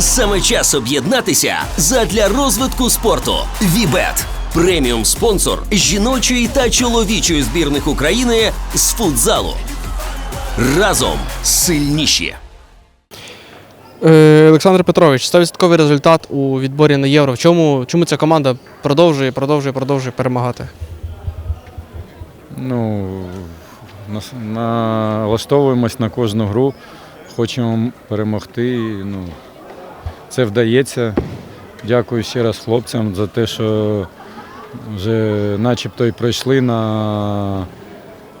Саме час об'єднатися задля розвитку спорту. Вібет преміум спонсор жіночої та чоловічої збірних України з футзалу. Разом сильніші. Е, Олександр Петрович, 100% результат у відборі на євро. В чому, чому ця команда продовжує, продовжує, продовжує перемагати? Ну, налаштовуємось на кожну гру, хочемо перемогти. Ну, це вдається. Дякую ще раз хлопцям за те, що вже начебто і пройшли на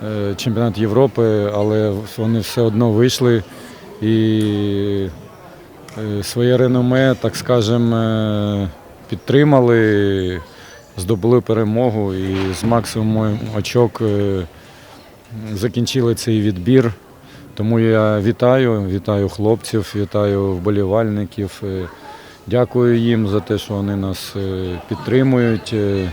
е, чемпіонат Європи, але вони все одно вийшли і е, своє реноме, так скажемо, е, підтримали, здобули перемогу і з максимумом очок закінчили цей відбір. Тому я вітаю, вітаю хлопців, вітаю вболівальників. Е, Дякую їм за те, що вони нас е, підтримують. Е,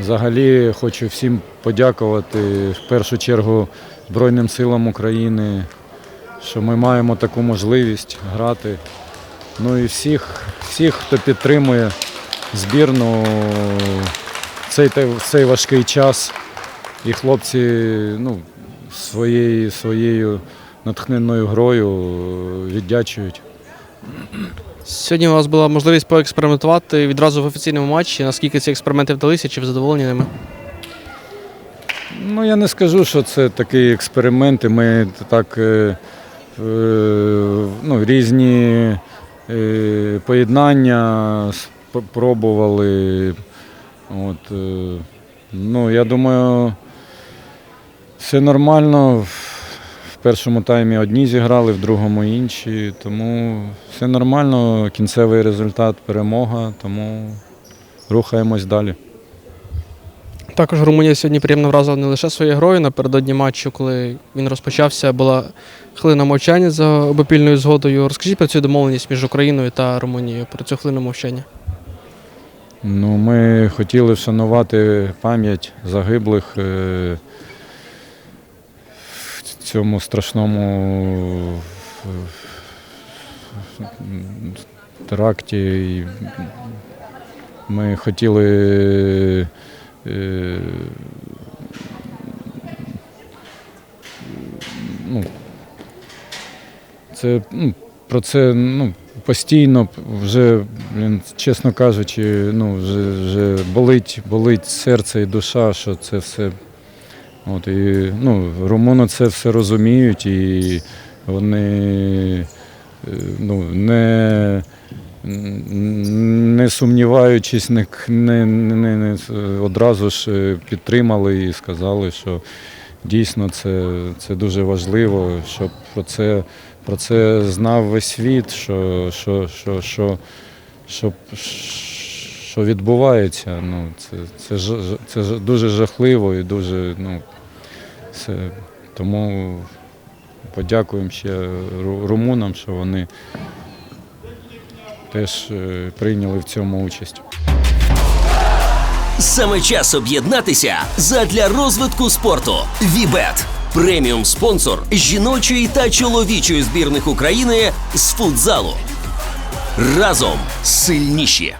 Взагалі хочу всім подякувати в першу чергу Збройним силам України, що ми маємо таку можливість грати. Ну і всіх, всіх хто підтримує збірну цей, цей важкий час. І хлопці ну, своєю, своєю натхненною грою віддячують. Сьогодні у вас була можливість поекспериментувати відразу в офіційному матчі. Наскільки ці експерименти вдалися, чи ви задоволені ними? Ну, я не скажу, що це такі експерименти. Ми так е, е, ну, різні е, поєднання спробували. От, е, ну, я думаю, все нормально. В першому таймі одні зіграли, в другому інші. Тому все нормально. Кінцевий результат перемога, тому рухаємось далі. Також Румунія сьогодні приємно вразила не лише своєю грою. Напередодні матчу, коли він розпочався, була хвилина мовчання за обопільною згодою. Розкажіть про цю домовленість між Україною та Румунією, про цю хвилину мовчання. Ну, ми хотіли вшанувати пам'ять загиблих е, цьому страшному е, теракті. Ми хотіли е, ну, це ну, про це ну, постійно вже, блін, чесно кажучи, ну, вже, вже болить, болить серце і душа, що це все. От, і, ну, румуни це все розуміють і вони е, ну, не, не сумніваючись, не, не, не, не одразу ж підтримали і сказали, що дійсно це, це дуже важливо, щоб про це про це знав весь світ, що, що, що, що, що, що відбувається. Ну, це, це, ж- це ж дуже жахливо і дуже. Ну, це, тому подякуємо ще румунам, що вони теж е, прийняли в цьому участь. Саме час об'єднатися задля розвитку спорту. Вібет преміум спонсор жіночої та чоловічої збірних України з футзалу. Разом сильніші.